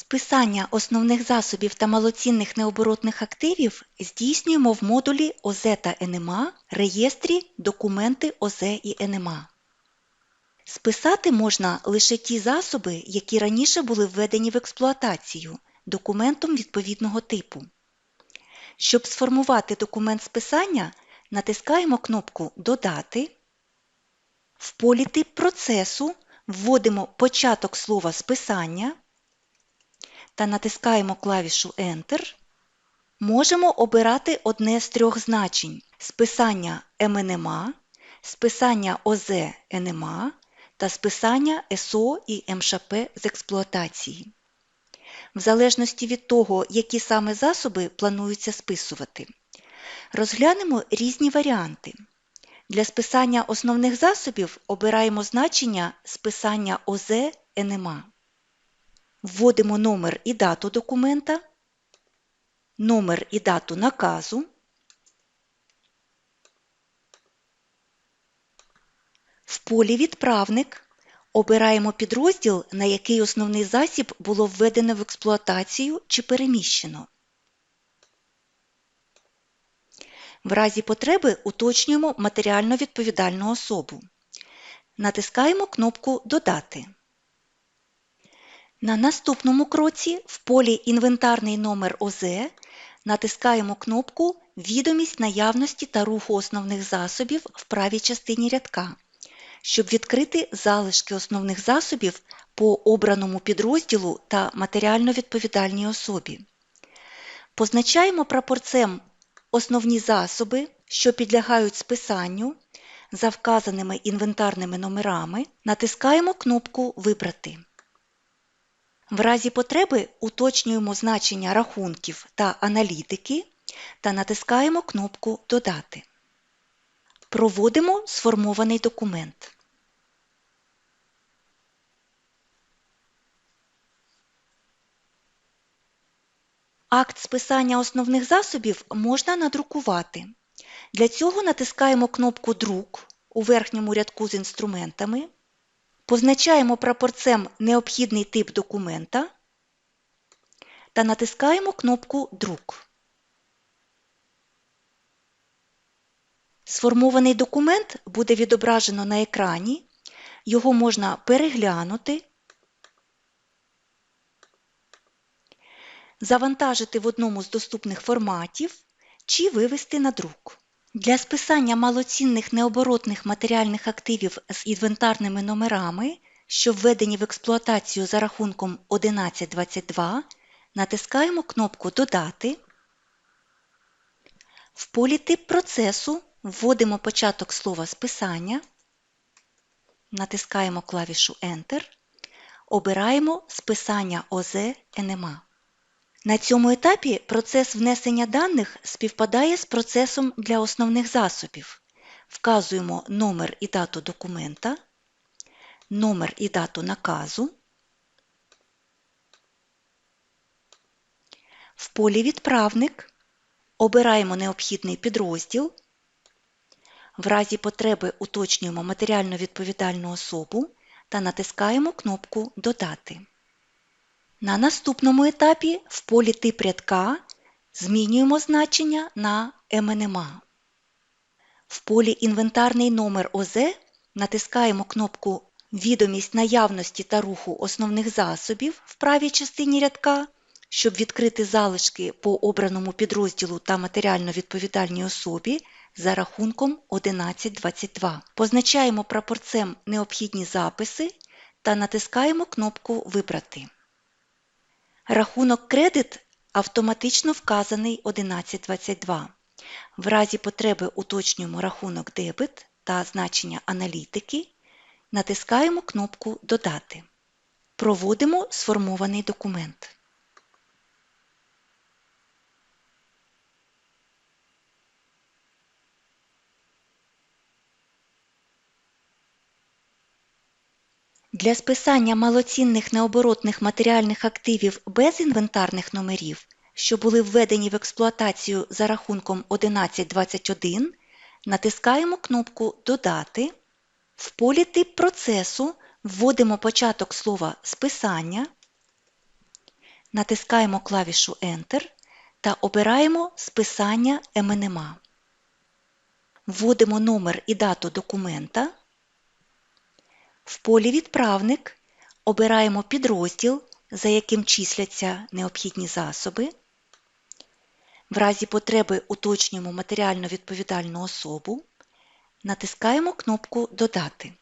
Списання основних засобів та малоцінних необоротних активів здійснюємо в модулі ОЗ та НМА, реєстрі Документи ОЗ і НМА. Списати можна лише ті засоби, які раніше були введені в експлуатацію документом відповідного типу. Щоб сформувати документ списання, натискаємо кнопку Додати. В полі Тип процесу вводимо початок слова списання та натискаємо клавішу Enter. Можемо обирати одне з трьох значень списання МНМА, списання ОЗ НМА та списання СО і МШП з експлуатації. В залежності від того, які саме засоби плануються списувати. Розглянемо різні варіанти. Для списання основних засобів обираємо значення списання ОЗ НМА. Вводимо номер і дату документа, номер і дату наказу, в полі Відправник обираємо підрозділ, на який основний засіб було введено в експлуатацію чи переміщено. В разі потреби уточнюємо матеріально відповідальну особу. Натискаємо кнопку Додати. На наступному кроці в полі Інвентарний номер ОЗ натискаємо кнопку Відомість наявності та руху основних засобів в правій частині рядка, щоб відкрити залишки основних засобів по обраному підрозділу та матеріально відповідальній особі. Позначаємо прапорцем основні засоби, що підлягають списанню за вказаними інвентарними номерами, натискаємо кнопку Вибрати. В разі потреби уточнюємо значення рахунків та аналітики та натискаємо кнопку Додати. Проводимо сформований документ. Акт списання основних засобів можна надрукувати. Для цього натискаємо кнопку Друк у верхньому рядку з інструментами, позначаємо прапорцем необхідний тип документа та натискаємо кнопку Друк. Сформований документ буде відображено на екрані, його можна переглянути, завантажити в одному з доступних форматів чи вивести на друк. Для списання малоцінних необоротних матеріальних активів з інвентарними номерами, що введені в експлуатацію за рахунком 1122, натискаємо кнопку Додати. В полі Тип процесу вводимо початок слова списання, натискаємо клавішу Enter, обираємо списання ОЗ НМА. На цьому етапі процес внесення даних співпадає з процесом для основних засобів. Вказуємо номер і дату документа, номер і дату наказу. В полі Відправник обираємо необхідний підрозділ. В разі потреби уточнюємо матеріально відповідальну особу та натискаємо кнопку Додати. На наступному етапі в полі тип рядка змінюємо значення на МНМА. В полі Інвентарний номер ОЗ натискаємо кнопку Відомість наявності та руху основних засобів в правій частині рядка, щоб відкрити залишки по обраному підрозділу та матеріально відповідальній особі за рахунком 1122. Позначаємо прапорцем необхідні записи та натискаємо кнопку Вибрати. Рахунок кредит автоматично вказаний 1122. В разі потреби уточнюємо рахунок дебет та значення аналітики, натискаємо кнопку Додати. Проводимо сформований документ. Для списання малоцінних необоротних матеріальних активів без інвентарних номерів, що були введені в експлуатацію за рахунком 1121, натискаємо кнопку Додати. В полі Тип процесу вводимо початок слова списання, Натискаємо клавішу Enter та обираємо списання МНМА. Вводимо номер і дату документа. В полі Відправник обираємо підрозділ, за яким числяться необхідні засоби. В разі потреби уточнюємо матеріально відповідальну особу. Натискаємо кнопку Додати.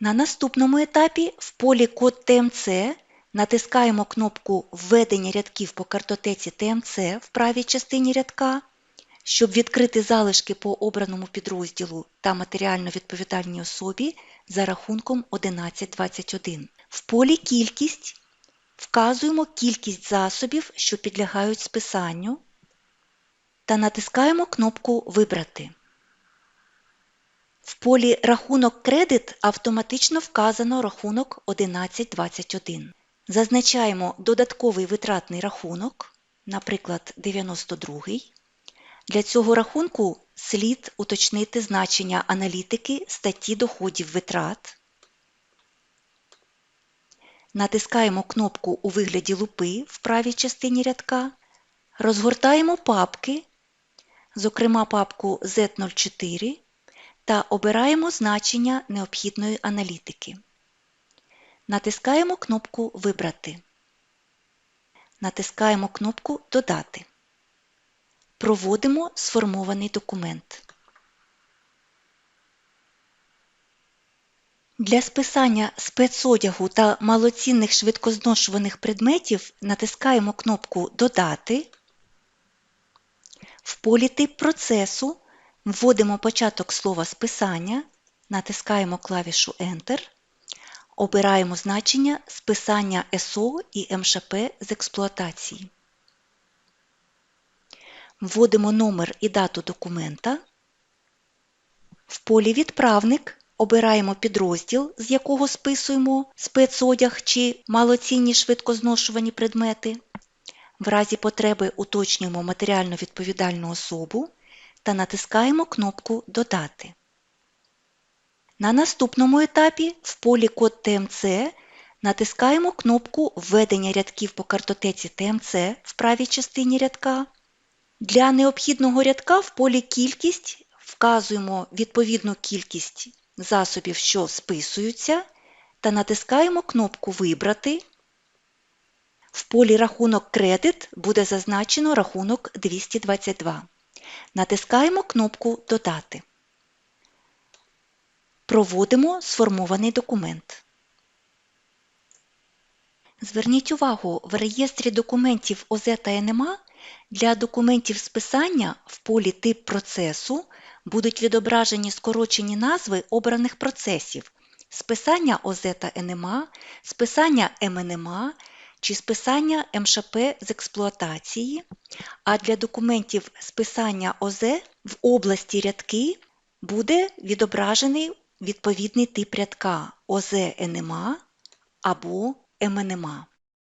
На наступному етапі в полі Код ТМЦ натискаємо кнопку Введення рядків по картотеці ТМЦ в правій частині рядка, щоб відкрити залишки по обраному підрозділу та матеріально відповідальній особі за рахунком 1121. В полі Кількість вказуємо кількість засобів, що підлягають списанню, та натискаємо кнопку Вибрати. В полі Рахунок кредит автоматично вказано рахунок 1121. Зазначаємо додатковий витратний рахунок, наприклад, 92. Для цього рахунку слід уточнити значення аналітики статті доходів витрат. Натискаємо кнопку у вигляді лупи в правій частині рядка, розгортаємо папки, зокрема папку Z04, та обираємо значення необхідної аналітики. Натискаємо кнопку Вибрати. Натискаємо кнопку Додати. Проводимо сформований документ. Для списання спецодягу та малоцінних швидкозношуваних предметів натискаємо кнопку Додати. В полі Тип процесу вводимо початок слова списання, натискаємо клавішу Enter, обираємо значення списання СО і МШП з експлуатації. Вводимо номер і дату документа. В полі Відправник обираємо підрозділ, з якого списуємо спецодяг чи малоцінні швидкозношувані предмети. В разі потреби уточнюємо матеріально відповідальну особу та натискаємо кнопку Додати. На наступному етапі в полі Код ТМЦ натискаємо кнопку Введення рядків по картотеці ТМЦ в правій частині рядка. Для необхідного рядка в полі Кількість вказуємо відповідну кількість засобів, що списуються, та натискаємо кнопку Вибрати. В полі Рахунок кредит буде зазначено рахунок 222. Натискаємо кнопку Додати. Проводимо сформований документ. Зверніть увагу, в реєстрі документів ОЗ та НМА для документів списання в полі Тип процесу будуть відображені скорочені назви обраних процесів списання ОЗ та НМА, списання МНМА чи списання МШП з експлуатації, а для документів списання ОЗ в області рядки буде відображений відповідний тип рядка ОЗ НМА або МНМА.